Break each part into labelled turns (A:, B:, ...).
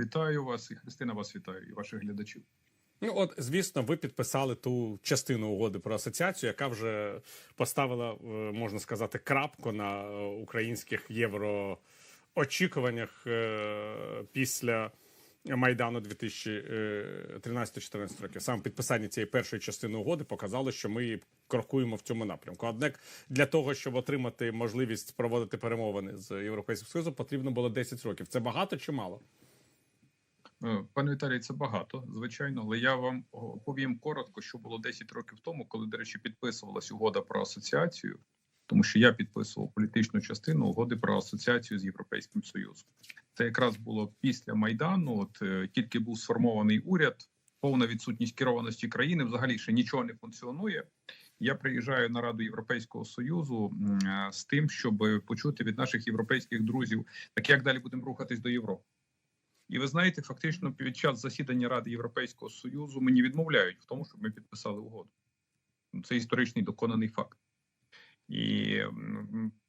A: Вітаю вас і Христина. Вас вітаю і ваших глядачів.
B: Ну, от, звісно, ви підписали ту частину угоди про асоціацію, яка вже поставила, е, можна сказати, крапку на е, українських євроочікуваннях е, після Майдану 2013-2014 років. Саме підписання цієї першої частини угоди показало, що ми крокуємо в цьому напрямку. Однак для того, щоб отримати можливість проводити перемовини з Європейським Союзом, потрібно було 10 років. Це багато чи мало?
A: Е, Пане Віталій, це багато, звичайно, але я вам повім коротко, що було 10 років тому, коли, до речі, підписувалась угода про асоціацію, тому що я підписував політичну частину угоди про асоціацію з Європейським Союзом. Це якраз було після майдану. От е, тільки був сформований уряд, повна відсутність керованості країни. Взагалі ще нічого не функціонує. Я приїжджаю на Раду Європейського союзу е, з тим, щоб почути від наших європейських друзів, так як далі будемо рухатись до Європи. І ви знаєте, фактично під час засідання Ради Європейського Союзу мені відмовляють в тому, щоб ми підписали угоду. Це історичний доконаний факт. І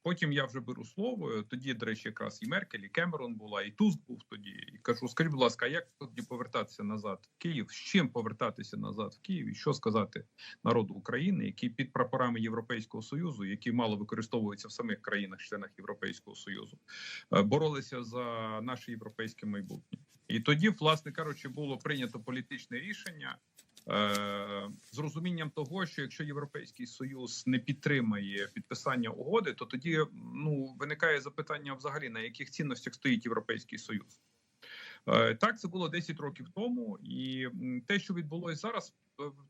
A: потім я вже беру слово. Тоді, до речі, якраз і Меркель, і Кемерон була, і Туск був тоді. І кажу: скажіть, будь ласка, як тоді повертатися назад в Київ? З чим повертатися назад в Київ? І що сказати народу України, який під прапорами Європейського союзу, які мало використовуються в самих країнах-членах Європейського союзу, е, боролися за наше європейське майбутнє? І тоді, власне кажучи, було прийнято політичне рішення. Е, з розумінням того, що якщо європейський союз не підтримає підписання угоди, то тоді ну виникає запитання взагалі на яких цінностях стоїть європейський союз. Е, Так, це було 10 років тому, і те, що відбулося зараз,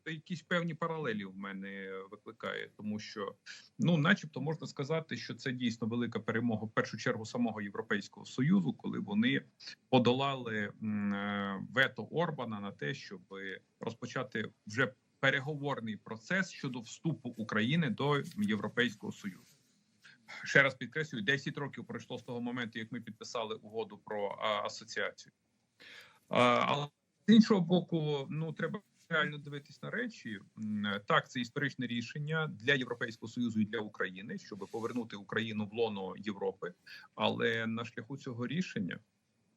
A: якісь певні паралелі в мене викликає, тому що ну, начебто, можна сказати, що це дійсно велика перемога в першу чергу самого європейського союзу, коли вони подолали е, вето Орбана на те, щоб розпочати вже переговорний процес щодо вступу України до Європейського союзу. Ще раз підкреслюю, 10 років пройшло з того моменту, як ми підписали угоду про асоціацію. Але з іншого боку, ну треба реально дивитись на речі. Так, це історичне рішення для Європейського союзу і для України, щоб повернути Україну в лоно Європи. Але на шляху цього рішення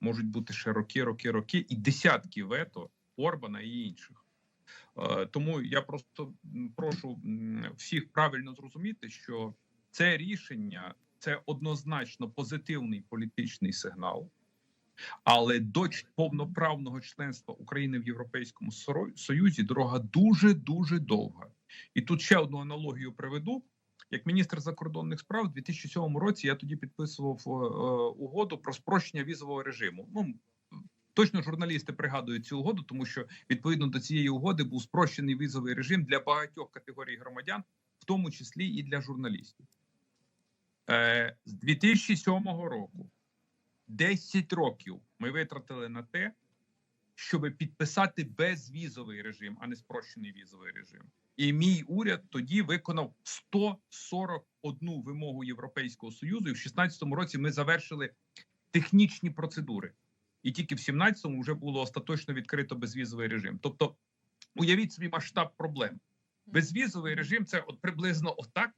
A: можуть бути ще роки, роки, роки і десятки вето Орбана і інших. Е, Тому я просто прошу всіх правильно зрозуміти, що це рішення це однозначно позитивний політичний сигнал, але до повноправного членства України в Європейському Союзі дорога дуже дуже довга. І тут ще одну аналогію приведу. Як міністр закордонних справ у 2007 році я тоді підписував е, е, угоду про спрощення візового режиму. Ну точно журналісти пригадують цю угоду, тому що відповідно до цієї угоди був спрощений візовий режим для багатьох категорій громадян, в тому числі і для журналістів. Е, з 2007 року 10 років ми витратили на те, щоб підписати безвізовий режим, а не спрощений візовий режим. І мій уряд тоді виконав 141 вимогу Європейського союзу. І в 2016 році ми завершили технічні процедури, і тільки в 2017 вже було остаточно відкрито безвізовий режим. Тобто, уявіть собі масштаб проблем. Безвізовий режим це от приблизно отак.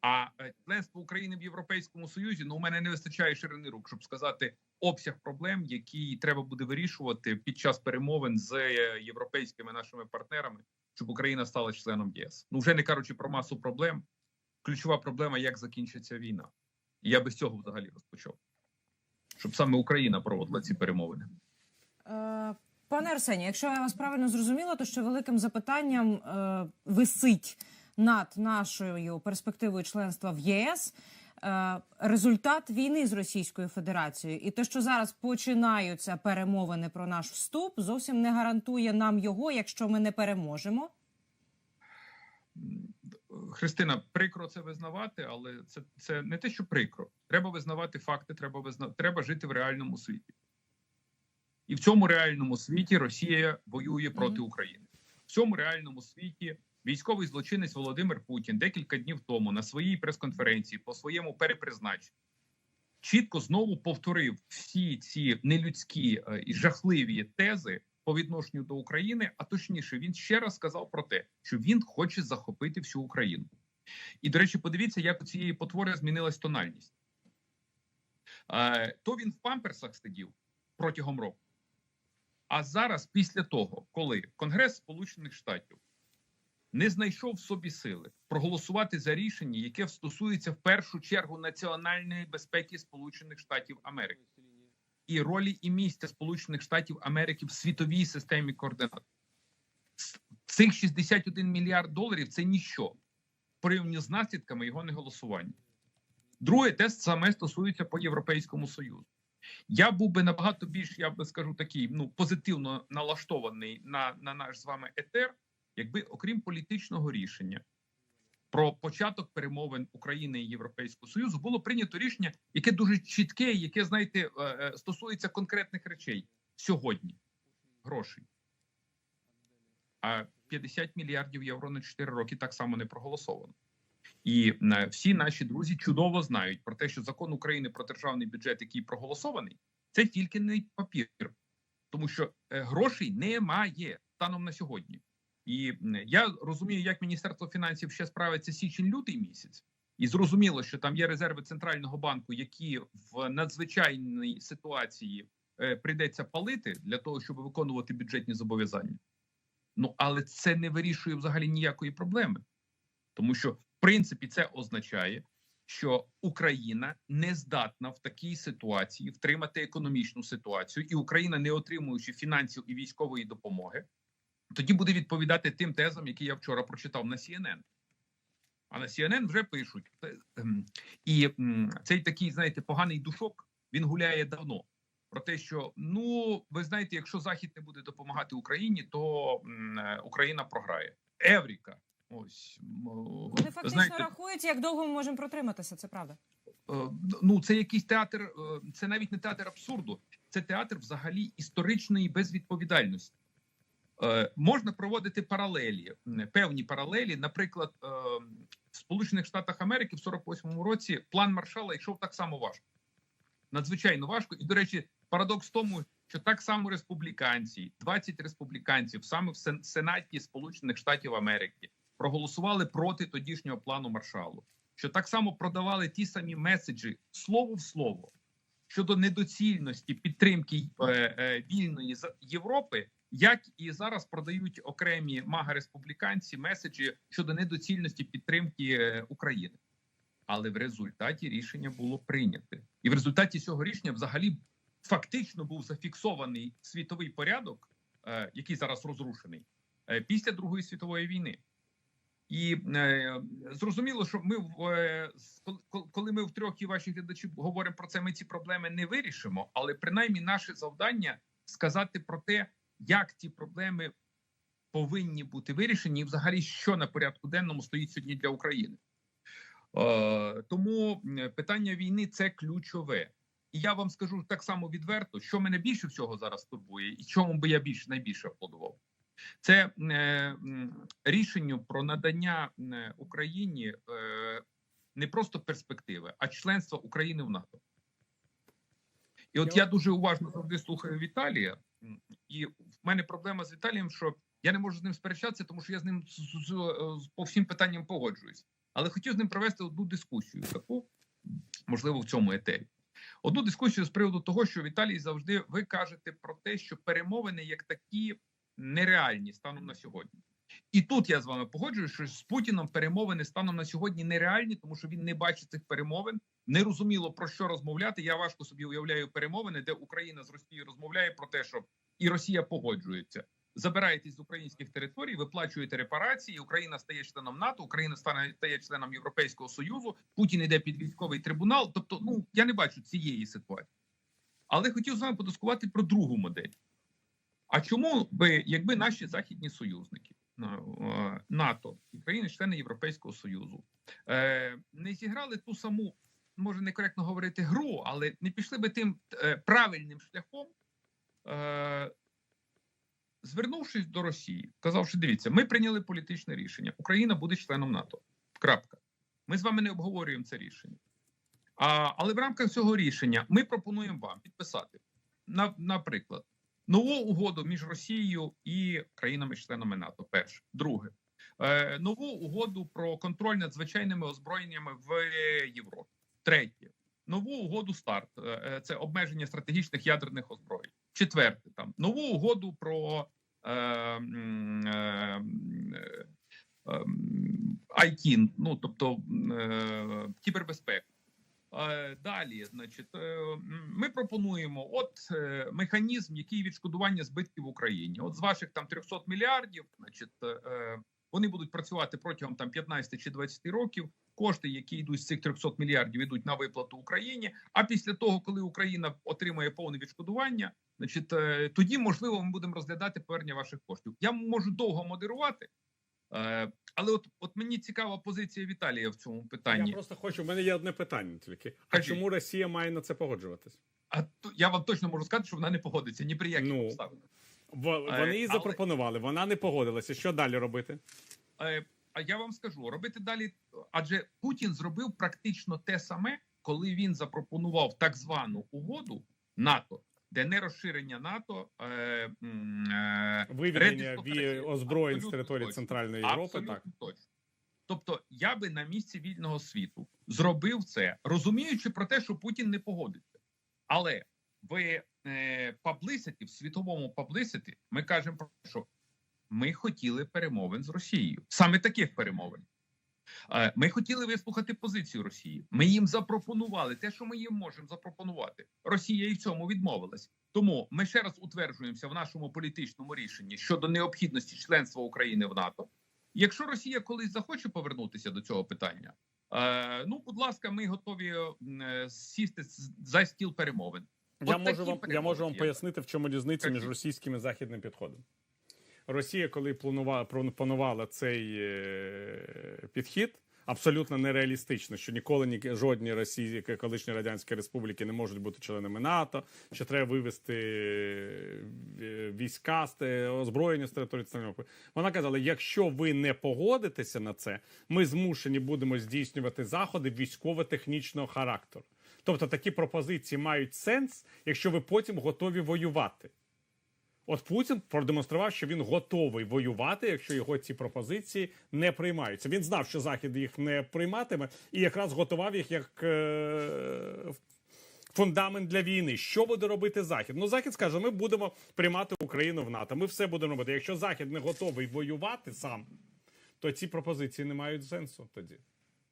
A: А е, членство України в Європейському Союзі ну у мене не вистачає ширини рук, щоб сказати обсяг проблем, які треба буде вирішувати під час перемовин з е, європейськими нашими партнерами, щоб Україна стала членом ЄС. Ну вже не кажучи про масу проблем. Ключова проблема, як закінчиться війна. І я без цього взагалі розпочав, щоб саме Україна проводила ці перемовини.
C: Е, Пане Арсенію, якщо я вас правильно зрозуміла, то що великим запитанням е, висить над нашою перспективою членства в ЄС е, результат війни з Російською Федерацією, і те, що зараз починаються перемовини про наш вступ, зовсім не гарантує нам його, якщо ми не переможемо.
A: Христина, прикро це визнавати, але це, це не те, що прикро. Треба визнавати факти, треба визна... треба жити в реальному світі. І в цьому реальному світі Росія воює проти
C: Мгм.
A: України. В цьому реальному світі військовий злочинець Володимир Путін декілька днів тому на своїй прес-конференції по своєму перепризначенню чітко знову повторив всі ці нелюдські е, і жахливі тези по відношенню до України. А точніше, він ще раз сказав про те, що він хоче захопити всю Україну. І до речі, подивіться, як у цієї потвори змінилась тональність. Е, То він в памперсах сидів, протягом року. А зараз, після того, коли Конгрес Сполучених Штатів не знайшов в собі сили проголосувати за рішення, яке стосується в першу чергу національної безпеки Сполучених Штатів Америки і ролі і місця Сполучених Штатів Америки в світовій системі координат. Цих 61 мільярд доларів це ніщо порівняно з наслідками його неголосування. Друге, те саме стосується по Європейському Союзу. Я був би набагато більш, я би скажу, такий ну позитивно налаштований на, на наш з вами етер, якби окрім політичного рішення про початок перемовин України і Європейського Союзу було прийнято рішення, яке дуже чітке, яке знаєте, е, е, стосується конкретних речей сьогодні грошей. А 50 мільярдів євро на 4 роки так само не проголосовано. І е, всі наші друзі чудово знають про те, що закон України про державний бюджет, який проголосований, це тільки не папір, тому що грошей немає станом на сьогодні. І я розумію, як Міністерство фінансів ще справиться січень-лютий місяць, і зрозуміло, що там є резерви центрального банку, які в надзвичайній ситуації е, прийдеться палити для того, щоб виконувати бюджетні зобов'язання. Ну але це не вирішує взагалі ніякої проблеми, тому що в принципі це означає, що Україна не здатна в такій ситуації втримати економічну ситуацію, і Україна, не отримуючи фінансів і військової допомоги, тоді буде відповідати тим тезам, які я вчора прочитав на CNN. А на CNN вже пишуть е, ем, і цей такий, знаєте, поганий душок він гуляє давно. Про те, що ну ви знаєте, якщо Захід не буде допомагати Україні, то е, Україна програє. Евріка, ось
C: Вони фактично
A: знаєте,
C: рахують, як довго ми можемо протриматися. Це правда.
A: Е, ну це якийсь театр, це навіть не театр абсурду, це театр взагалі історичної безвідповідальності. Е, Можна проводити паралелі, певні паралелі. Наприклад, е, в Сполучених Штатах Америки в 48-му році план Маршала йшов так само важко, надзвичайно важко. І, до речі, парадокс в тому, що так само республіканці, 20 республіканців, саме в Сен- Сенаті Сполучених Штатів Америки, проголосували проти тодішнього плану Маршалу що так само продавали ті самі меседжі слово в слово щодо недоцільності підтримки е, е, вільної Європи, як і зараз продають окремі мага-республіканці меседжі щодо недоцільності підтримки е, України. Але в результаті рішення було прийняте, і в результаті цього рішення взагалі фактично був зафіксований світовий порядок, е, який зараз розрушений е, після Другої світової війни. І е, зрозуміло, що ми е, коли ми втрьох і ваші глядачі говоримо про це, ми ці проблеми не вирішимо. Але принаймні наше завдання сказати про те, як ці проблеми повинні бути вирішені, і взагалі що на порядку денному стоїть сьогодні для України. Е, тому питання війни це ключове. І я вам скажу так само відверто, що мене більше всього зараз турбує, і чому би я більш найбільше аплодував. Це е, рішенню про надання Україні е, не просто перспективи, а членства України в НАТО. І от я дуже уважно завжди слухаю Віталія, і в мене проблема з Віталієм, що я не можу з ним сперечатися, тому що я з ним з, з, з- по всім питанням погоджуюсь. Але хотів з ним провести одну дискусію, таку можливо в цьому етері. Одну дискусію з приводу того, що Віталій завжди ви кажете про те, що перемовини як такі нереальні станом на сьогодні. І тут я з вами погоджуюсь, що з Путіном перемовини станом на сьогодні нереальні, тому що він не бачить цих перемовин, не розуміло про що розмовляти. Я важко собі уявляю перемовини, де Україна з Росією розмовляє про те, що і Росія погоджується. Забираєтесь з українських територій, виплачуєте репарації. Україна стає членом НАТО, Україна стане стає членом Європейського союзу. Путін йде під військовий трибунал. Тобто, ну я не бачу цієї ситуації. Але хотів з вами подискувати про другу модель. А чому би, якби наші західні союзники е, е, НАТО і країни-члени Європейського Союзу е, не зіграли ту саму, може некоректно говорити, гру, але не пішли би тим е, правильним шляхом, е, звернувшись до Росії, казавши: дивіться, ми прийняли політичне рішення, Україна буде членом НАТО. Крапка. Ми з вами не обговорюємо це рішення. А, але в рамках цього рішення ми пропонуємо вам підписати, на, наприклад, нову угоду між Росією і країнами-членами НАТО. Перше, друге, е, нову угоду про контроль над звичайними озброєннями в Європі. Третє, нову угоду старт. е, е, Це обмеження стратегічних ядерних озброєнь. Четверте, там нову угоду про е, е, ем, ну тобто кібербезпеку. Далі, значить, ми пропонуємо от механізм, який відшкодування збитків в Україні. От з ваших там 300 мільярдів, значить, вони будуть працювати протягом там 15 чи 20 років. Кошти, які йдуть з цих 300 мільярдів, йдуть на виплату Україні. А після того, коли Україна отримає повне відшкодування, значить, е, тоді можливо ми будемо розглядати повернення ваших коштів. Я можу довго модерувати, е, але от, от мені цікава позиція Віталія в цьому питанні.
B: Я просто хочу. У мене є одне питання тільки. А
A: Кажіть.
B: чому Росія має на це погоджуватись?
A: А то я вам точно можу сказати, що вона не погодиться ні при яких
B: Ну.
A: обставинах.
B: В- Вони
A: але-
B: запропонували, вона не погодилася. Що далі робити?
A: Е, А я вам скажу, робити далі, адже Путін зробив практично те саме, коли він запропонував так звану угоду НАТО, де не розширення НАТО, е, е,
B: Виведення озброєнь з території
A: точно.
B: Центральної Європи.
A: Абсолютно
B: Так
A: точно. Тобто, я би на місці вільного світу зробив це, розуміючи про те, що Путін не погодиться. Але в е, паблиситі, в світовому паблиситі, ми кажемо про що ми хотіли перемовин з Росією, саме таких перемовин. Е, Ми хотіли вислухати позицію Росії. Ми їм запропонували те, що ми їм можемо запропонувати. Росія і в цьому відмовилась. Тому ми ще раз утверджуємося в нашому політичному рішенні щодо необхідності членства України в НАТО. Якщо Росія колись захоче повернутися до цього питання, е, ну будь ласка, ми готові сісти за стіл перемовин.
B: Я
A: От
B: можу вам я можу вам пояснити, в чому різниця між російським і західним підходом. Росія, коли планувала пропонувала цей е, підхід, абсолютно нереалістично, що ніколи ні жодні Росії, колишні радянські республіки не можуть бути членами НАТО, що треба вивести е, війська з озброєння з території Центральної Вона казала: якщо ви не погодитеся на це, ми змушені будемо здійснювати заходи військово-технічного характеру. Тобто такі пропозиції мають сенс, якщо ви потім готові воювати. От Путін продемонстрував, що він готовий воювати, якщо його ці пропозиції не приймаються. Він знав, що Захід їх не прийматиме, і якраз готував їх як е, фундамент для війни. Що буде робити Захід? Ну, Захід скаже: ми будемо приймати Україну в НАТО. Ми все будемо робити. Якщо Захід не готовий воювати сам, то ці пропозиції не мають сенсу тоді.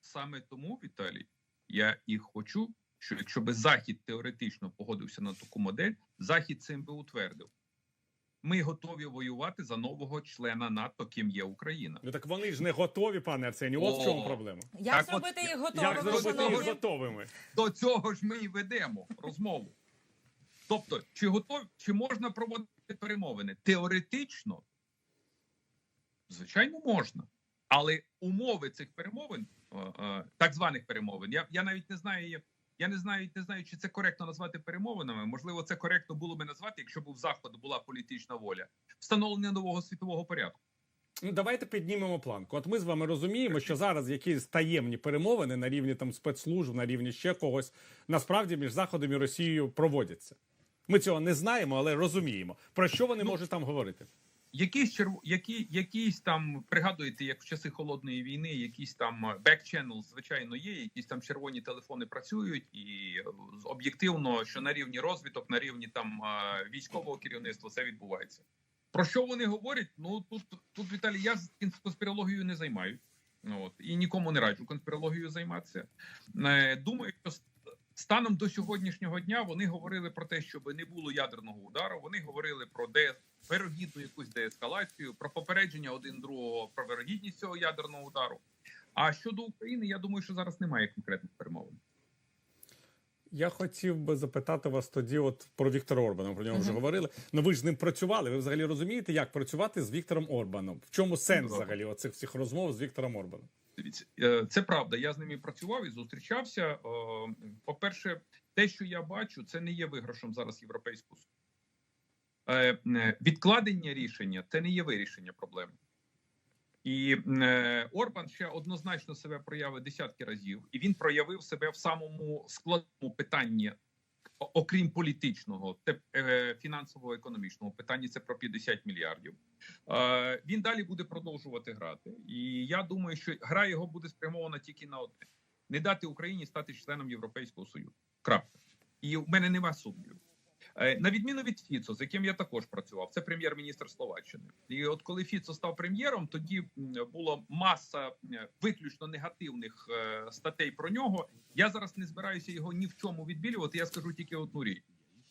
A: Саме тому, Віталій, я і хочу, що якщо би Захід теоретично погодився на таку модель, Захід цим би утвердив. Ми готові воювати за нового члена НАТО, ким є Україна.
B: Ну так вони ж не готові, пане Арсені. От в чому проблема.
C: Як
A: Так от,
C: зробити їх
B: Як
C: готовими?
B: зробити їх готовими?
A: До цього ж ми і ведемо розмову. Тобто, чи готові, чи можна проводити перемовини? Теоретично, звичайно, можна. Але умови цих перемовин, е, е, так званих перемовин, я, я навіть не знаю, я- не знаю, не знаю, чи це коректно назвати перемовинами. Можливо, це коректно було би назвати, якщо б у заходу була політична воля, встановлення нового світового порядку.
B: Ну, давайте піднімемо планку. От ми з вами розуміємо, що зараз якісь таємні перемовини на рівні там спецслужб, на рівні ще когось, насправді між Заходом і Росією проводяться. Ми цього не знаємо, але розуміємо. Про що вони
A: Ну,
B: можуть там говорити?
A: Якісь черв... які, якісь там пригадуєте, як в часи холодної війни, якісь там channel, звичайно, є. Якісь там червоні телефони працюють, і е, об'єктивно, що на рівні розвиток, на рівні там е, військового керівництва це відбувається. Про що вони говорять? Ну тут тут Віталій, я з конспірологією не займаюсь. Ну, от і нікому не раджу конспірологією займатися. Е, Думаю, що станом до сьогоднішнього дня вони говорили про те, щоб не було ядерного удару. Вони говорили про де вирогідну якусь деескалацію, про попередження один другого про вирогідність цього ядерного удару. А щодо України, я думаю, що зараз немає конкретних перемовин.
B: Я хотів би запитати вас тоді, от про Віктора Орбана. Про нього вже говорили. Ну ви ж з ним працювали. Ви взагалі розумієте, як працювати з Віктором Орбаном? В чому сенс взагалі оцих всіх розмов з Віктором Орбаном?
A: Дивіться, е, це правда. Я з ними працював і зустрічався. Е, По-перше, те, що я бачу, це не є виграшем зараз європейського суду. Е, Відкладення рішення це не є вирішення проблеми. І Орбан ще однозначно себе проявив десятки разів, і він проявив себе в самому складному питанні, окрім політичного, те е, фінансово-економічного питання Це про 50 мільярдів. Е, він далі буде продовжувати грати, і я думаю, що гра його буде спрямована тільки на одне: не дати Україні стати членом Європейського союзу. Крапка. І в мене нема сумнівів. Е, На відміну від Фіцо, з яким я також працював, це прем'єр-міністр Словаччини. І от коли Фіцо став прем'єром, тоді була маса виключно негативних е, статей про нього. Я зараз не збираюся його ні в чому відбілювати. Я скажу тільки одну річ: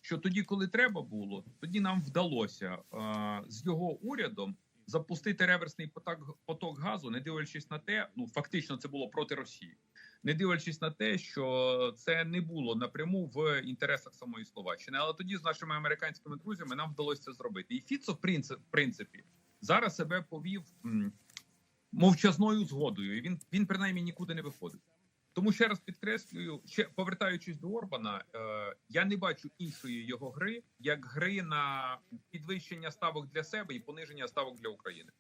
A: що тоді, коли треба було, тоді нам вдалося е, з його урядом запустити реверсний поток газу, не дивлячись на те, ну фактично це було проти Росії не дивлячись на те, що це не було напряму в інтересах самої Словаччини. Але тоді з нашими американськими друзями нам вдалося це зробити. І Фіцо, в принцип- принципі, зараз себе повів мовчазною згодою. І він він принаймні нікуди не виходить. Тому ще раз підкреслюю, ще повертаючись до Орбана, е, я не бачу іншої його гри як гри на підвищення ставок для себе і пониження ставок для України.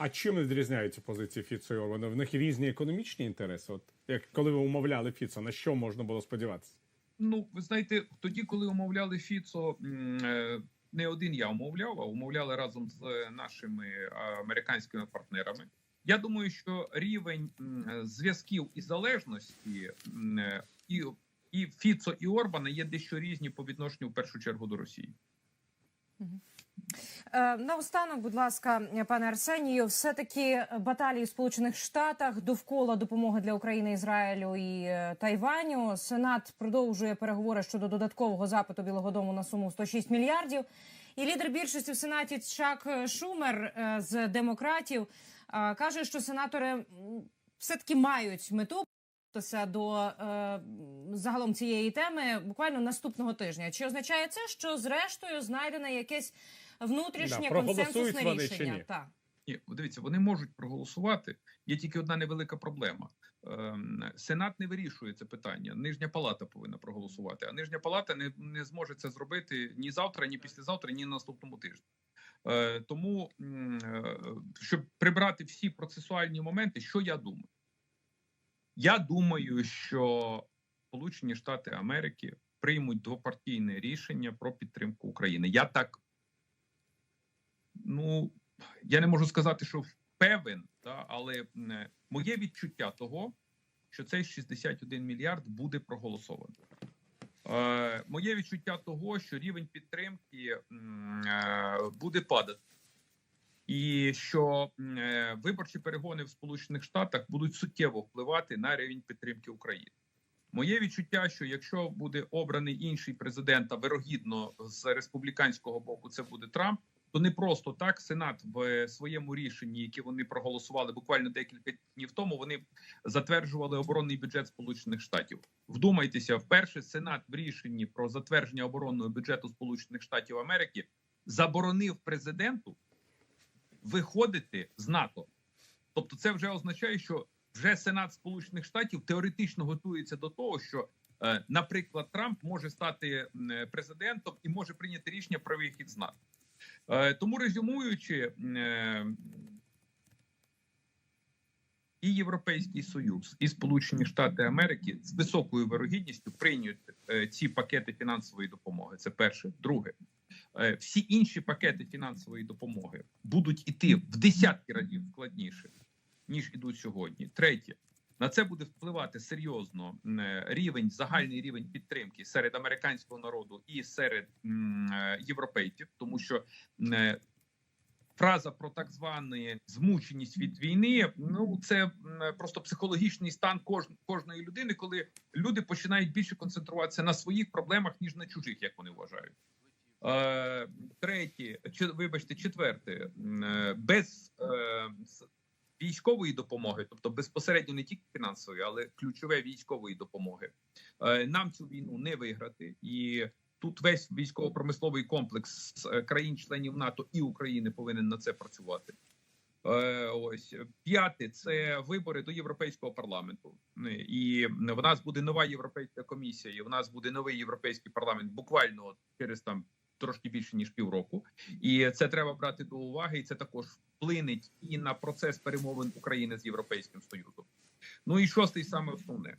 B: А чим відрізняються позиції Фіцо і Орбана? В них різні економічні інтереси. От як коли ви умовляли Фіцо, на що можна було сподіватися?
A: Ну, ви знаєте, тоді, коли умовляли Фіцо, е, не один я умовляв, а умовляли разом з е, нашими е, американськими партнерами. Я думаю, що рівень зв'язків і залежності і, і Фіцо і Орбана є дещо різні по відношенню в першу чергу до Росії.
C: Е, Наостанок, будь ласка, пане Арсенію, все таки баталії в Сполучених Штатах довкола допомоги для України, Ізраїлю і е, Тайваню. Сенат продовжує переговори щодо додаткового запиту Білого Дому на суму 106 мільярдів. І лідер більшості в сенаті Чак Шумер е, з демократів е, каже, що сенатори все таки мають мету. До е, загалом цієї теми буквально наступного тижня. Чи означає це, що зрештою знайдене якесь внутрішнє
B: Да,
C: консенсусне
B: вони чи
C: рішення?
B: ні?
C: Так.
A: Ні, дивіться, вони можуть проголосувати. Є тільки одна невелика проблема. Ем, Сенат не вирішує це питання. Нижня палата повинна проголосувати. А нижня палата не, не зможе це зробити ні завтра, ні післязавтра, ні на наступному тижні. Е, Тому, е, щоб прибрати всі процесуальні моменти, що я думаю? Я думаю, що Сполучені Штати Америки приймуть двопартійне рішення про підтримку України. Я так ну я не можу сказати, що певен, та, але моє відчуття того, що цей 61 мільярд буде проголосований. Е, моє відчуття того, що рівень підтримки е, буде падати, і що е, виборчі перегони в Сполучених Штатах будуть суттєво впливати на рівень підтримки України. Моє відчуття, що якщо буде обраний інший президент, а вирогідно з республіканського боку це буде Трамп, то не просто так Сенат в своєму рішенні, яке вони проголосували буквально декілька днів тому, вони затверджували оборонний бюджет Сполучених Штатів. Вдумайтеся, вперше Сенат в рішенні про затвердження оборонного бюджету Сполучених Штатів Америки заборонив президенту виходити з НАТО. Тобто, це вже означає, що вже Сенат Сполучених Штатів теоретично готується до того, що, е, наприклад, Трамп може стати е, президентом і може прийняти рішення про вихід з НАТО. Е, Тому резюмуючи, е, і Європейський Союз, і Сполучені Штати Америки з високою вирогідністю прийняють е, ці пакети фінансової допомоги. Це перше. Друге, всі інші пакети фінансової допомоги будуть іти в десятки разів складніше, ніж ідуть сьогодні. Третє. На це буде впливати серйозно е, рівень, загальний рівень підтримки серед американського народу і серед е, європейців, тому що е, фраза про так звану змученість від війни. Ну це просто психологічний стан кож, кожної людини, коли люди починають більше концентруватися на своїх проблемах ніж на чужих, як вони вважають. Третє, чи вибачте, четверте, без військової допомоги, тобто безпосередньо не тільки фінансової, але ключове військової допомоги. Е, нам цю війну не виграти, і тут весь військово-промисловий комплекс е, країн-членів НАТО і України повинен на це працювати. Е, Ось п'яте це вибори до європейського парламенту, і в нас буде нова європейська комісія, і в нас буде новий європейський парламент буквально через там трошки більше ніж півроку. І це треба брати до уваги, і це також вплинеть і на процес перемовин України з європейським союзом. Ну і шостий саме основне.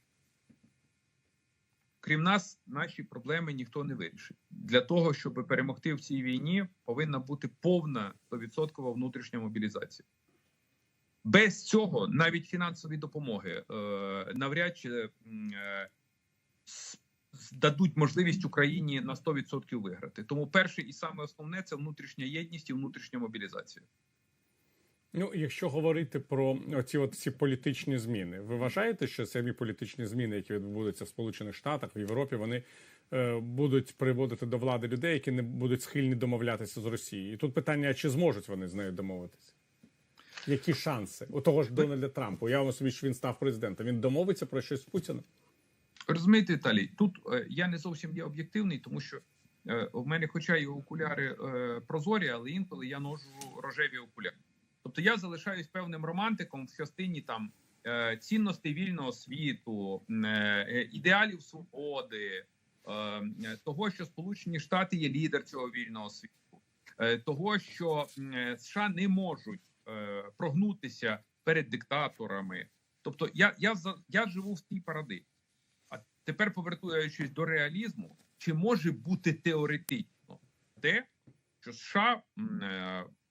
A: Крім нас, наші проблеми ніхто не вирішить. Для того, щоб перемогти в цій війні, повинна бути повна 100% внутрішня мобілізація. Без цього навіть фінансові допомоги е, навряд чи е, дадуть можливість Україні на 100% виграти. Тому перше і саме основне це внутрішня єдність і внутрішня мобілізація.
B: Ну, якщо говорити про ці от ці політичні зміни, ви вважаєте, що самі політичні зміни, які відбудуться в Сполучених Штатах в Європі, вони е, будуть приводити до влади людей, які не будуть схильні домовлятися з Росією? І тут питання: чи зможуть вони з нею домовитися? Які шанси у того ж Дональда Трампа? Уявимо собі, що він став президентом. Він домовиться про щось з Путіним?
A: Розумієте, Віталій, тут е, я не зовсім є об'єктивний, тому що е, в мене, хоча і окуляри е, прозорі, але інколи я ношу рожеві окуляри. Тобто я залишаюсь певним романтиком в частині там е, цінностей вільного світу, е, ідеалів свободи, е, того, що Сполучені Штати є лідер цього вільного світу, того, що США не можуть прогнутися перед диктаторами. Тобто, я, я, я живу в цій парадигмі. А тепер повертаючись до реалізму, чи може бути теоретично те, що США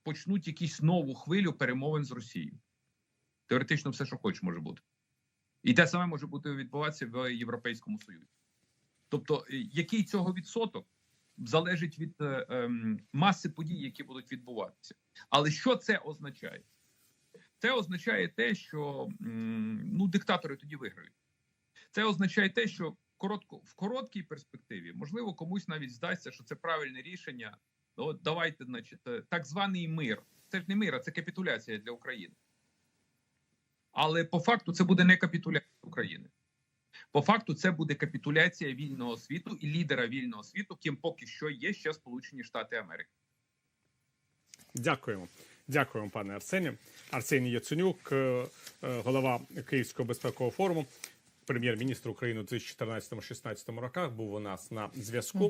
A: почнуть якусь нову хвилю перемовин з Росією? Теоретично, все, що хочеш, може бути, і те саме може бути відбуватися в Європейському Союзі. Тобто, е, який цього відсоток залежить від е, ем, маси подій, які будуть відбуватися. Але що це означає? Це означає те, що ну диктатори тоді виграють. Це означає те, що коротко в короткій перспективі можливо комусь навіть здасться, що це правильне рішення. Ну, давайте, значить, е, так званий мир. Це ж не мир, а це капітуляція для України. Але по факту це буде не капітуляція України. По факту, це буде капітуляція вільного світу і лідера вільного світу, ким поки що є ще Сполучені Штати Америки.
B: Дякуємо. Дякуємо, пане Арсені. Арсеній Яценюк, е, е, голова Київського безпекового форуму, прем'єр-міністр України у 2014-2016 роках, був у нас на зв'язку.